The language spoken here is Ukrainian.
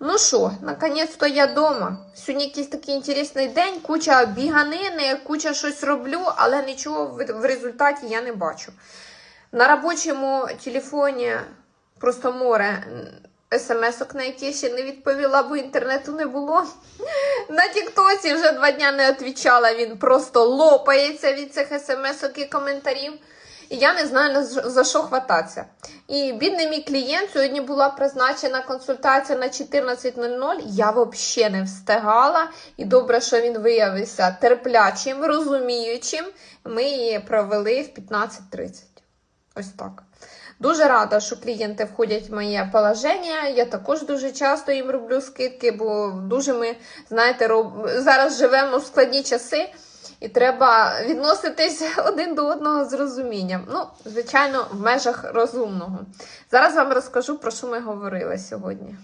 Ну що, наконець-то я вдома. Сьогодні якийсь такий інтересний день, куча біганини, куча щось роблю, але нічого в, результаті я не бачу. На робочому телефоні просто море смс-ок, на які ще не відповіла, бо інтернету не було. На Тіктоці вже два дня не відповідала, він просто лопається від цих смс-ок і коментарів. І я не знаю за- що хвататися. І бідний мій клієнт сьогодні була призначена консультація на 14.00. Я взагалі не встигала. І добре, що він виявився терплячим, розуміючим. Ми її провели в 15.30. Ось так. Дуже рада, що клієнти входять в моє положення. Я також дуже часто їм роблю скидки, бо дуже ми, знаєте, роб... зараз живемо в складні часи. І треба відноситись один до одного з розумінням. Ну, звичайно, в межах розумного. Зараз вам розкажу, про що ми говорили сьогодні.